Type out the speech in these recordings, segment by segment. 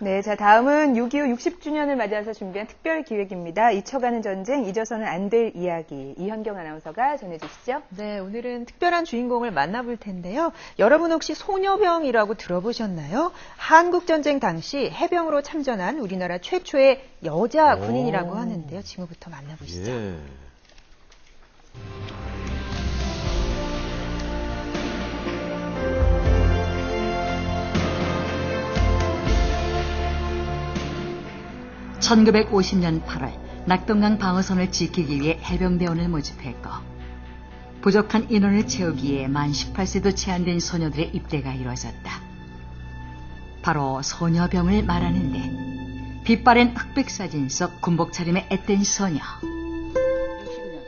네, 자 다음은 6.25 60주년을 맞이해서 준비한 특별 기획입니다. 잊혀가는 전쟁, 잊어서는 안 될 이야기. 이현경 아나운서가 전해주시죠. 네, 오늘은 특별한 주인공을 만나볼 텐데요. 여러분 혹시 소녀병이라고 들어보셨나요? 한국전쟁 당시 해병으로 참전한 우리나라 최초의 여자 오. 군인이라고 하는데요. 지금부터 만나보시죠. 예. (1950년 8월) 낙동강 방어선을 지키기 위해 해병대원을 모집했고 부족한 인원을 채우기 위해 만 18세도 채 안 된 소녀들의 입대가 이루어졌다. 바로 소녀병을 말하는데 빛바랜 흑백 사진 속 군복 차림의 앳된 소녀 60년.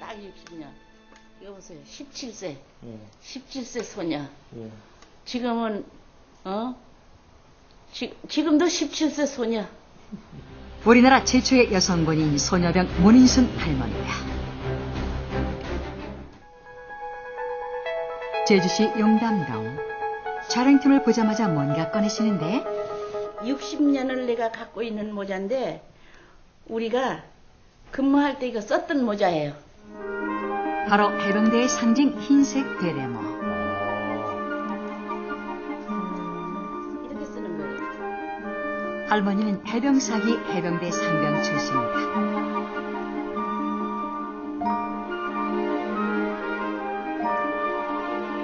딱 60년. 이거 보세요. 17세. 17세 소녀. 지금은, 어? 지, 지금도 17세 소녀. 우리나라 최초의 여성군인 소녀병 문인순 할머니다. 제주시 용담동 촬영팀을 보자마자 뭔가 꺼내시는데 60년을 내가 갖고 있는 모자인데, 우리가 근무할 때 이거 썼던 모자예요. 바로 해병대의 상징 흰색 베레모. 할머니는 해병사기 해병대 상병 출신이다.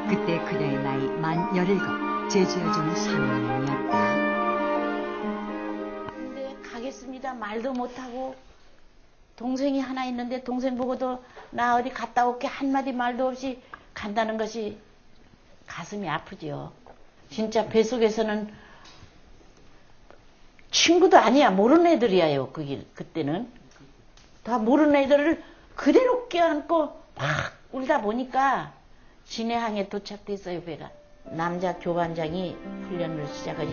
그때 그녀의 나이 만 17, 제주여중 3학년이었다. 근데 가겠습니다. 말도 못하고 동생이 하나 있는데 동생 보고도 나 어디 갔다 올게 한마디 말도 없이 간다는 것이 가슴이 아프죠. 진짜 뱃속에서는 친구도 아니야. 모르는 애들이야요. 그게 그때는 다 모르는 애들을 그대로 껴안고 막 울다 보니까 진해항에 도착됐어요. 배가 남자 교관장이 훈련을 시작하지.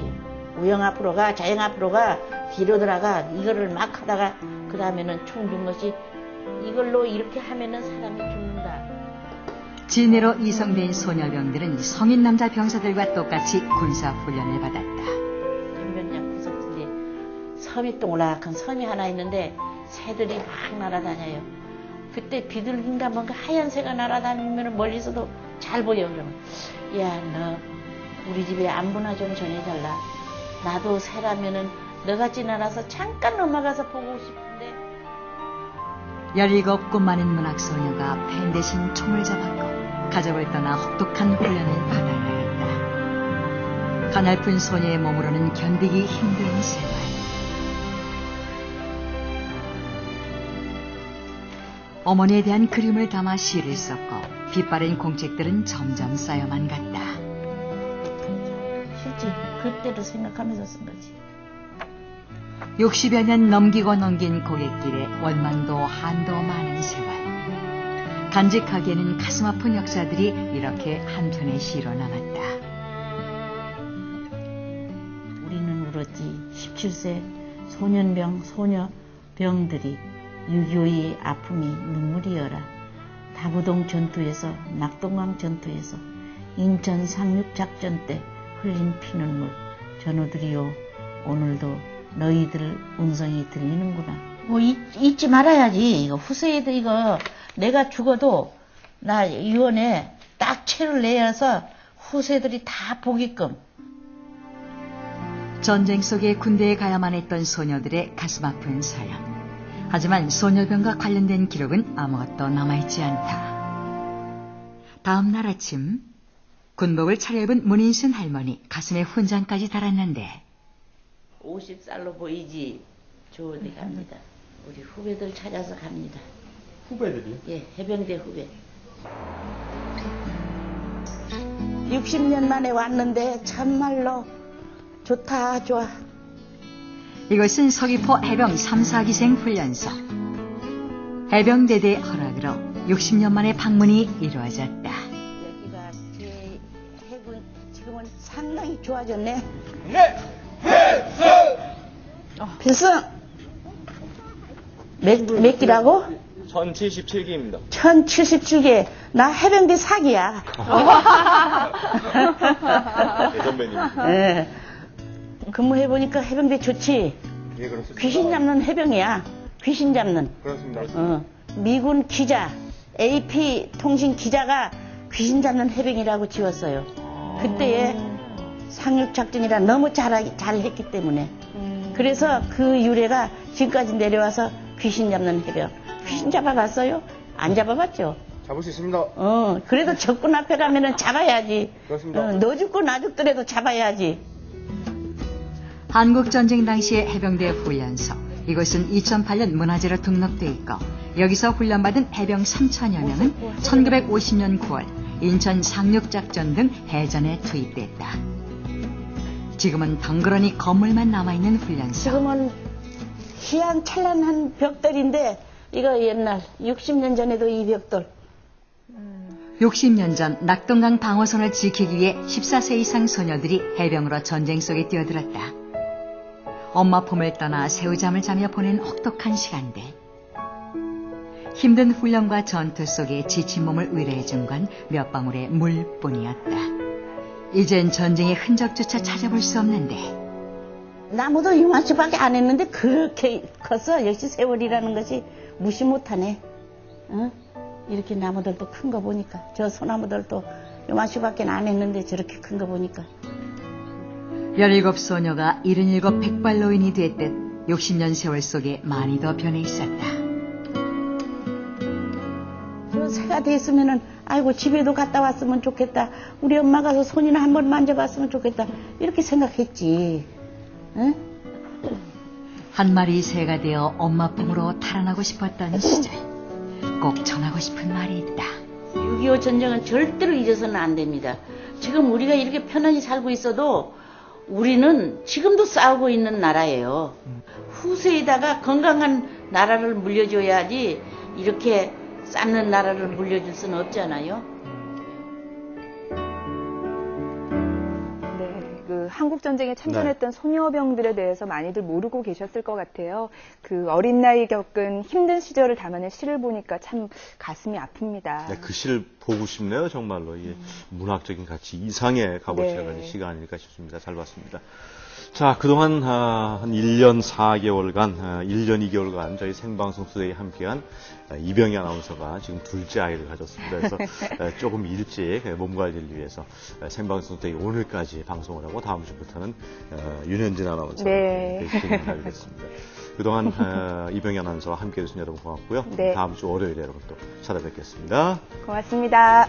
우영 앞으로 가, 자영 앞으로 가, 뒤로 들어가 이거를 막 하다가 그 다음에는 총 준 것이 이걸로 이렇게 하면은 사람이 죽는다. 진해로 이성된 소녀병들은 성인 남자 병사들과 똑같이 군사 훈련을 받았다. 섬이 또 올라간 섬이 하나 있는데 새들이 막 날아다녀요. 그때 비둘기인가 뭔가 하얀 새가 날아다니면 멀리서도 잘 보여 그러면 야 너 우리 집에 안부나 좀 전해달라. 나도 새라면은 너같이 날아서 잠깐 넘어가서 보고 싶은데 17군 많은 문학 소녀가 펜 대신 총을 잡았고 가족을 떠나 혹독한 훈련을 받아야 했다. 가냘픈 소녀의 몸으로는 견디기 힘든 생활. 어머니에 대한 그림을 담아 시를 썼고 빛바랜 공책들은 점점 쌓여만 갔다. 실제 그때를 생각하면서 쓴 거지. 60여 년 넘기고 넘긴 고갯길에 원망도 한도 많은 세월. 간직하기에는 가슴 아픈 역사들이 이렇게 한 편의 시로 남았다. 우리는 울었지. 17세 소년병, 소녀병들이 6.25의 아픔이 눈물이여라. 다부동 전투에서, 낙동강 전투에서, 인천 상륙작전 때 흘린 피눈물. 전우들이요, 오늘도 너희들 음성이 들리는구나. 뭐 잊, 잊지 말아야지. 이거 후세에도 이거 내가 죽어도 나 유언에 딱 채를 내어서 후세들이 다 보게끔 전쟁 속에 군대에 가야만 했던 소녀들의 가슴 아픈 사연. 하지만 소녀병과 관련된 기록은 아무것도 남아있지 않다. 다음 날 아침 군복을 차려입은 문인순 할머니 가슴에 훈장까지 달았는데 50살로 보이지 좋은데 갑니다. 우리 후배들 찾아서 갑니다. 후배들이요? 예, 해병대 후배. 60년 만에 왔는데 참말로 좋다 좋아. 이것은 서귀포 해병 3, 4기생 훈련소. 해병대대 허락으로 60년 만에 방문이 이루어졌다. 여기가 제 해군 지금은 상당히 좋아졌네. 네! 필승! 몇, 몇 기라고? 1077기입니다. 1077개. 나 해병대 사기야. 네, 선배님. 예. 근무해 보니까 해병대 좋지. 예, 그렇습니다. 귀신 잡는 해병이야. 귀신 잡는. 그렇습니다. 어, 미군 기자, AP 통신 기자가 귀신 잡는 해병이라고 지었어요. 그때에 상륙 작전이라 너무 잘, 잘했기 때문에. 그래서 그 유래가 지금까지 내려와서 귀신 잡는 해병. 귀신 잡아봤어요? 안 잡아봤죠? 잡을 수 있습니다. 어, 그래도 적군 앞에 가면은 잡아야지. 그렇습니다. 어, 너 죽고 나 죽더라도 잡아야지. 한국전쟁 당시의 해병대 훈련소. 이곳은 2008년 문화재로 등록돼 있고 여기서 훈련받은 해병 3천여 명은 1950년 9월 인천 상륙작전 등 해전에 투입됐다. 지금은 덩그러니 건물만 남아있는 훈련소. 지금은 희한 찬란한 벽돌인데 이거 옛날 60년 전에도 이 벽돌 60년 전 낙동강 방어선을 지키기 위해 14세 이상 소녀들이 해병으로 전쟁 속에 뛰어들었다. 엄마 품을 떠나 새우잠을 자며 보낸 혹독한 시간들. 힘든 훈련과 전투 속에 지친 몸을 의뢰해준 건 몇 방울의 물뿐이었다. 이젠 전쟁의 흔적조차 찾아볼 수 없는데 나무도 이만큼밖에 안 했는데 그렇게 컸어 역시 세월이라는 것이 무시 못하네 응? 이렇게 나무들도 큰 거 보니까 저 소나무들도 요만큼밖에 안 했는데 저렇게 큰 거 보니까 17 소녀가 77 백발노인이 됐듯 60년 세월 속에 많이 더 변해 있었다. 저 새가 됐으면은 아이고 집에도 갔다 왔으면 좋겠다 우리 엄마 가서 손이나 한 번 만져봤으면 좋겠다 이렇게 생각했지 응? 한 마리 새가 되어 엄마 품으로 달아나고 싶었던 시절 꼭 전하고 싶은 말이 있다. 6.25 전쟁은 절대로 잊어서는 안 됩니다. 지금 우리가 이렇게 편안히 살고 있어도 우리는 지금도 싸우고 있는 나라예요. 후세에다가 건강한 나라를 물려줘야지 이렇게 쌓는 나라를 물려줄 수는 없잖아요. 네, 그 한국 전쟁에 참전했던 소녀병들에 대해서 많이들 모르고 계셨을 것 같아요. 그 어린 나이 겪은 힘든 시절을 담아낸 시를 보니까 참 가슴이 아픕니다. 네, 그 시를 보고 싶네요, 정말로. 이게 문학적인 가치 이상의 값어치가 네. 가진 시가 아닐까 싶습니다. 잘 봤습니다. 자, 그동안 아, 한 1년 4개월간, 아, 1년 2개월간 저희 생방송 수대에 함께한 아, 이병희 아나운서가 지금 둘째 아이를 가졌습니다. 그래서 아, 조금 일찍 몸 관리를 위해서 아, 생방송 수대에 오늘까지 방송을 하고 다음 주부터는 어, 윤현진 아나운서가 네. 진행하게 됐습니다. 그동안 아, 이병희 아나운서와 함께해 주신 여러분 고맙고요. 네. 다음 주 월요일에 여러분 또 찾아뵙겠습니다. 고맙습니다.